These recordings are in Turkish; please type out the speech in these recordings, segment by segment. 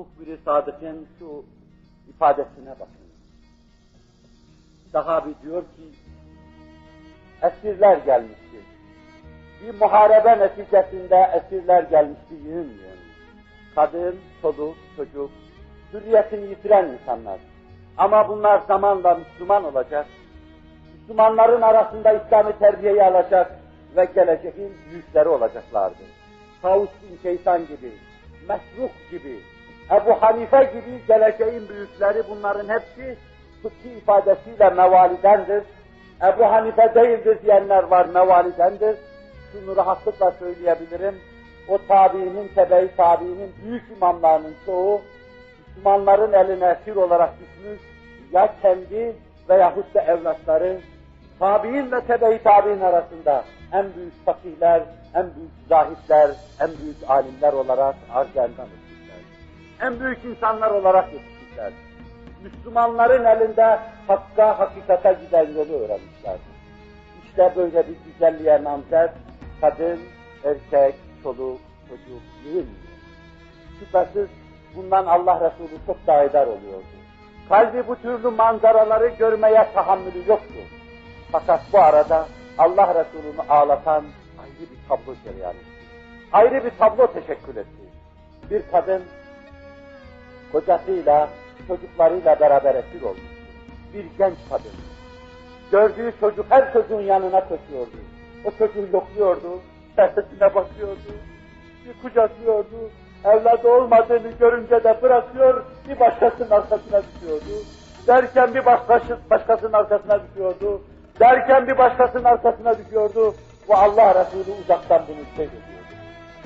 muhbir-i sadıkın şu ifadesine bakın. Sahabi diyor ki, esirler gelmiştir. Bir muharebe neticesinde esirler gelmişti yığın. Kadın, çoluk, çocuk, hürriyetini yitiren insanlar. Ama bunlar zamanla Müslüman olacak. Müslümanların arasında İslami terbiyeyi alacak ve geleceğin büyükleri olacaklardı. Tavus bin Keysan gibi, Mesruk gibi, Ebu Hanife gibi geleceğin büyükleri bunların hepsi fıkhi ifadesiyle mevalidendir. Ebu Hanife değildir diyenler var, mevalidendir. Şunu rahatlıkla söyleyebilirim. O tabiinin, tebe-i tabiinin büyük imamlarının çoğu Müslümanların eline esir olarak düşmüş ya kendi veyahut da evlatları tabi'in ve tebe-i tabi'in arasında en büyük fakihler, en büyük zahitler, en büyük alimler olarak etmişler. En büyük insanlar olarak yetişmişler. Müslümanların elinde hakka, hakikate giden yolu öğrenmişler. İşte böyle bir güzelliğe namzet, kadın, erkek, çoluk, çocuk, yığın. Şüphesiz bundan Allah Resulü çok daha eder oluyordu. Kalbi bu türlü manzaraları görmeye tahammülü yoktu. Fakat bu arada Allah Resulü'nü ağlatan ayrı bir tablo cereyan etti. Ayrı bir tablo teşekkül etti. Bir kadın kocasıyla, çocuklarıyla beraber esir olmuş. Bir genç kadın. Gördüğü çocuk her çocuğun yanına koşuyordu. O çocuğu yokluyordu, sesine bakıyordu, bir kucaklıyordu. Evladı olmadığını görünce de bırakıyor, bir başkasının arkasına düşüyordu. Derken bir başkası, başkasının arkasına düşüyordu. Derken bir başkasının arkasına düşüyordu. Bu Allah Resulü uzaktan bunu seyrediyordu.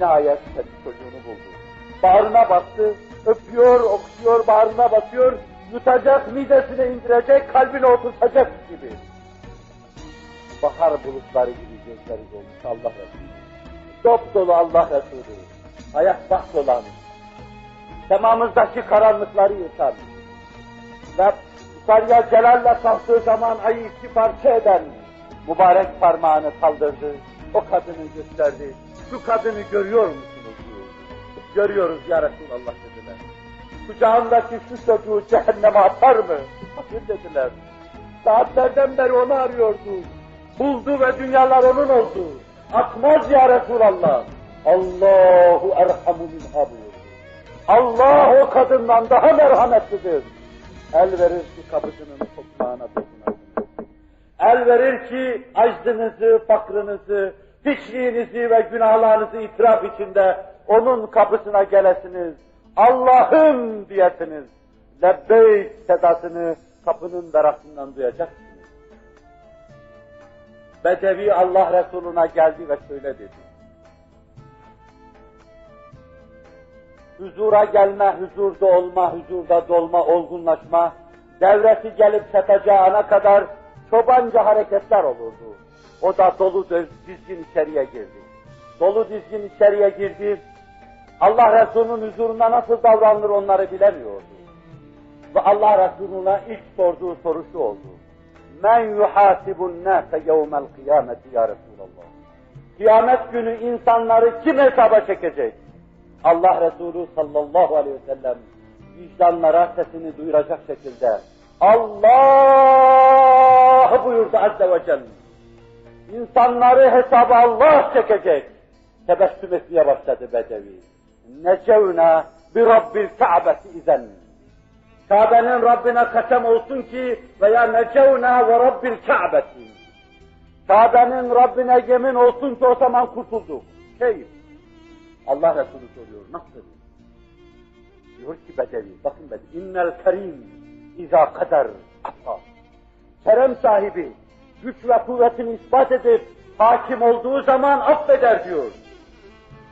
Nihayet kendi çocuğunu buldu. Bağrına bastı, öpüyor, okşuyor, bağrına basıyor, yutacak, midesine indirecek, kalbine oturtacak gibi. Bahar bulutları gibi gözleri dolmuş Allah Resulü. Dop dolu Allah Resulü. Ayak bak olan, semamızdaki karanlıkları yutan ve yukarıya celalle kalktığı zaman ayı iki parça eden mübarek parmağını kaldırdı. O kadını gösterdi. Şu kadını görüyor musunuz? Görüyoruz ya Resulallah dediler. Kucağındaki şu çocuğu cehenneme atar mı? Hayır dediler. Saatlerden beri onu arıyordu. Buldu ve dünyalar onun oldu. Atmaz ya Resulallah. Allahu erhamu minha. Allah o kadından daha merhametlidir. El verir ki kapısının tokmağına dokunasınız. El verir ki aczınızı, fakrınızı, hiçliğinizi ve günahlarınızı itiraf içinde onun kapısına gelesiniz. Allah'ım diyesiniz. Lebbeyk sedasını kapının berasından duyacaksınız. Bedevi Allah Resuluna geldi ve şöyle dedi. Huzura gelme, huzurda olma, huzurda dolma, olgunlaşma, devresi gelip çatacağı ana kadar çobanca hareketler olurdu. O da dolu dizgin içeriye girdi. Dolu dizgin içeriye girdi. Allah Resulü'nün huzurunda nasıl davranılır onları bilemiyordu. Ve Allah Resulü'ne ilk sorduğu soru şu oldu. Men yuhasibun nase yevmel kıyameti ya Resulallah. Kıyamet günü insanları kim hesaba çekecek? Allah Resulü sallallahu aleyhi ve sellem vicdanlara sesini duyuracak şekilde Allah buyurdu azze ve celle. İnsanları hesaba Allah çekecek. Tebessüm etmeye başladı Bedevi. Necevna bi Rabbil Ka'beti izen. Kabe'nin Rabbine kasem olsun ki veya necevna ve Rabbil Ka'beti. Kabe'nin Rabbine yemin olsun ki o zaman kurtulduk. Keyif. Allah Resulü soruyor, nasıl? Diyor ki Bedevi, bakın Bedevi, innel kerim izâ kader ata. Kerem sahibi, güç ve kuvvetini ispat edip hakim olduğu zaman affeder diyor.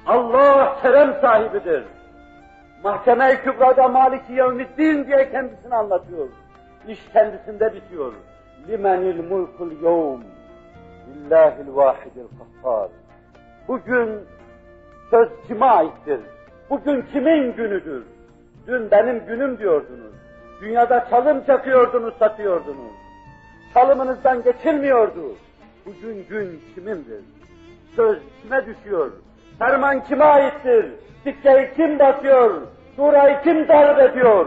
Allah kerem sahibidir. Mahkeme-i Kübra'da Maliki Yevmiddin diye kendisini anlatıyor. İş kendisinde bitiyor. Limenil mulkul yevm. Lillahil vahidil kahhar. Bugün söz kime aittir? Bugün kimin günüdür? Dün benim günüm diyordunuz. Dünyada çalım çakıyordunuz, satıyordunuz. Çalımınızdan geçilmiyordu. Bugün gün kimindir? Söz kime düşüyor? Ferman kime aittir? Sikkeyi kim basıyor? Surayı kim darp ediyor?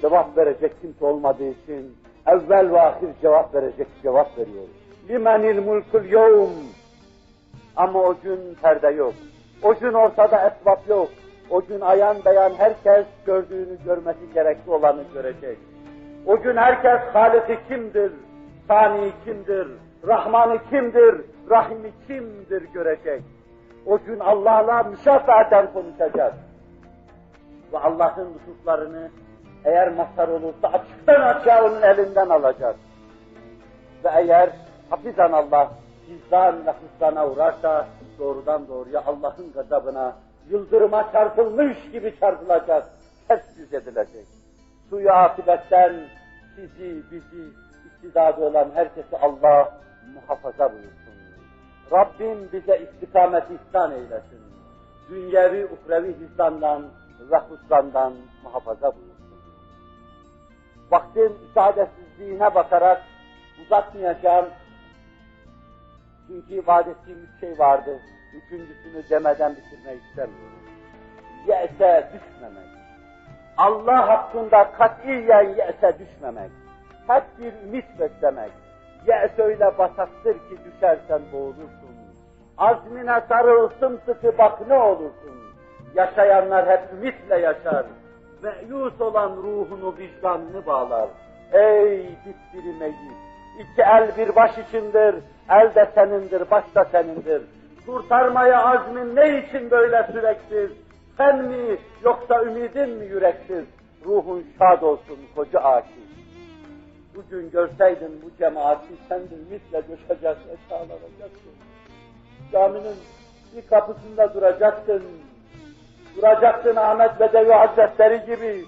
Cevap verecek kimse olmadığı için evvel ve ahir cevap verecek cevap veriyor. Limenil mulkul yevm. Ama o gün perde yok. O gün ortada esbab yok. O gün ayan beyan herkes gördüğünü görmesi gerekli olanı görecek. O gün herkes Haliki kimdir, Sani kimdir, Rahmanı kimdir, Rahimi kimdir görecek. O gün Allah'la müşafaten konuşacak. Ve Allah'ın hususlarını eğer mazhar olursa açıktan açığa onun elinden alacak. Ve eğer hafizan Allah cizdan ve hıslana uğrarsa doğrudan doğruya Allah'ın gazabına yıldırıma çarpılmış gibi çarpılacak, ters yüz edilecek. Suyu akibetten sizi, bizi, istidadı olan herkesi Allah muhafaza buyursun. Rabbim bize istikamet ihsan eylesin. Dünyevi, uhrevi hizdandan ve husrandan muhafaza buyursun. Vaktin müsaadesizliğine bakarak uzatmayacağım. Çünkü vaat ettiğim üç şey vardı. Üçüncüsünü demeden bitirmek istemiyorum. Ye'se düşmemek. Allah hakkında katiyen ye'se düşmemek. Hep bir ümit beslemek. Ye's öyle bataktır ki düşersen boğulursun. Azmine sarıl sımsıkı bak ne olursun. Yaşayanlar hep ümitle yaşar. Meyus olan ruhunu, vicdanını bağlar. Ey dipdiri meyyit! İki el bir baş içindir, el de senindir, baş da senindir. Kurtarmaya azmin ne için böyle süreksiz? Sen mi yoksa ümidin mi yüreksiz? Ruhun şad olsun koca akif. Bugün görseydin bu cemaati sen de ümitle coşacak ve çağlanacaksın. Caminin bir kapısında duracaksın. Duracaksın Ahmet Bedevi Hazretleri gibi.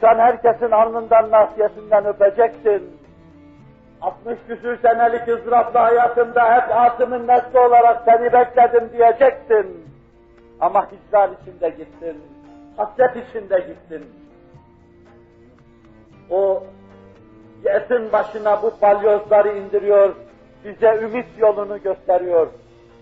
Sen herkesin alnından, nasiyetinden öpeceksin. 60 küsür senelik ızdıraplı hayatımda hep atımın nesli olarak seni bekledim diyeceksin. Ama hicran içinde gittin, hasret içinde gittin. O yesin başına bu balyozları indiriyor, bize ümit yolunu gösteriyor.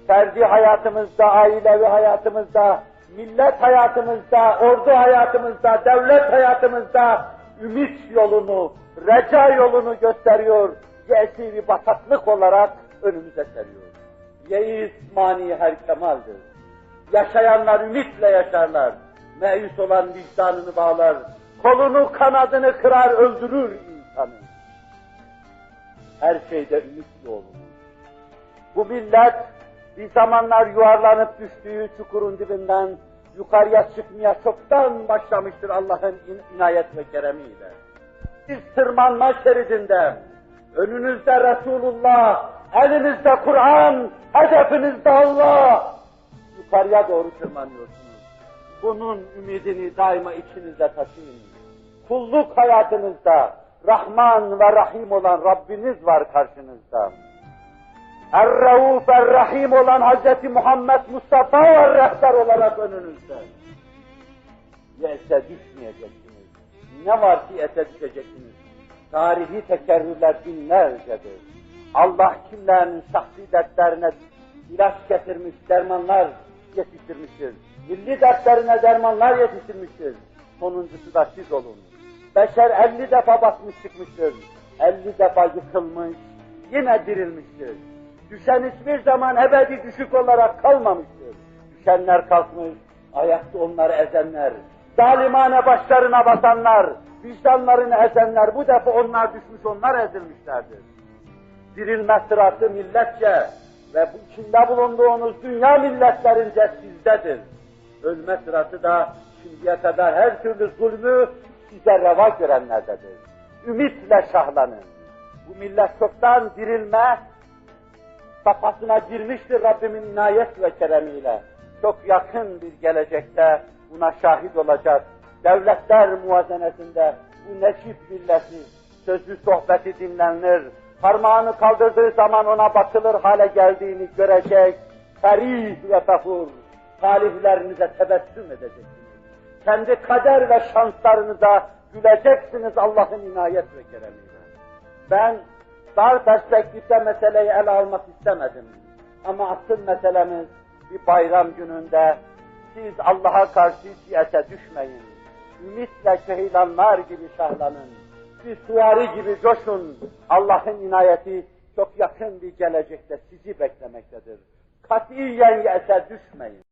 Ferdi hayatımızda, ailevi hayatımızda, millet hayatımızda, ordu hayatımızda, devlet hayatımızda ümit yolunu, reca yolunu gösteriyor. Yesi bir bataklık olarak önümüze seriyor. Yeis mani her kemaldir. Yaşayanlar ümitle yaşarlar. Meyus olan vicdanını bağlar. Kolunu kanadını kırar öldürür insanı. Her şeyde ümitli olun. Bu millet bir zamanlar yuvarlanıp düştüğü çukurun dibinden yukarıya çıkmaya çoktan başlamıştır Allah'ın in inayet ve keremiyle. Bir tırmanma şeridinde, önünüzde Resulullah, elinizde Kur'an, hedefinizde Allah, yukarıya doğru tırmanıyorsunuz. Bunun ümidini daima içinizde taşıyın. Kulluk hayatınızda Rahman ve Rahim olan Rabbiniz var karşınızda. Er-Rauf Er-Rahim olan Hz. Muhammed Mustafa ve rehber olarak önünüzde. Yese düşmeyeceksiniz. Ne var ki ete düşeceksiniz? Tarihi tekerrürler binlercedir. Allah kimlerin şahsi dertlerine ilaç getirmiş, dermanlar yetiştirmiştir. Milli dertlerine dermanlar yetiştirmiştir. Sonuncusu da siz olun. Beşer elli defa basmış çıkmıştır. Elli defa yıkılmış, yine dirilmiştir. Düşen hiçbir zaman ebedi düşük olarak kalmamıştır. Düşenler kalkmış, ayakta onları ezenler, zalimane başlarına basanlar, vicdanlarını ezenler, bu defa onlar düşmüş, onlar ezilmişlerdir. Dirilme sırası milletçe ve bu içinde bulunduğunuz dünya milletlerince sizdedir. Ölme sırası da şimdiye kadar her türlü zulmü size reva görenlerdedir. Ümitle şahlanın. Bu millet çoktan dirilme safhasına girmiştir Rabbimin inayet ve keremiyle. Çok yakın bir gelecekte buna şahit olacak. Devletler muvazenesinde bu neşif milleti, sözlü sohbeti dinlenir, parmağını kaldırdığı zaman ona bakılır hale geldiğini görecek, ferih ve fehur, talihlerinize tebessüm edeceksiniz. Kendi kader ve şanslarınıza güleceksiniz Allah'ın inayet ve keremiyle. Ben dar perspektifte meseleyi ele almak istemedim. Ama asıl meselemiz bir bayram gününde Siz Allah'a karşı siyasete düşmeyin. Ümitle kehlanlar gibi şahlanın. Bir suvari gibi coşun. Allah'ın inayeti çok yakın bir gelecekte sizi beklemektedir. Katiyen yese düşmeyin.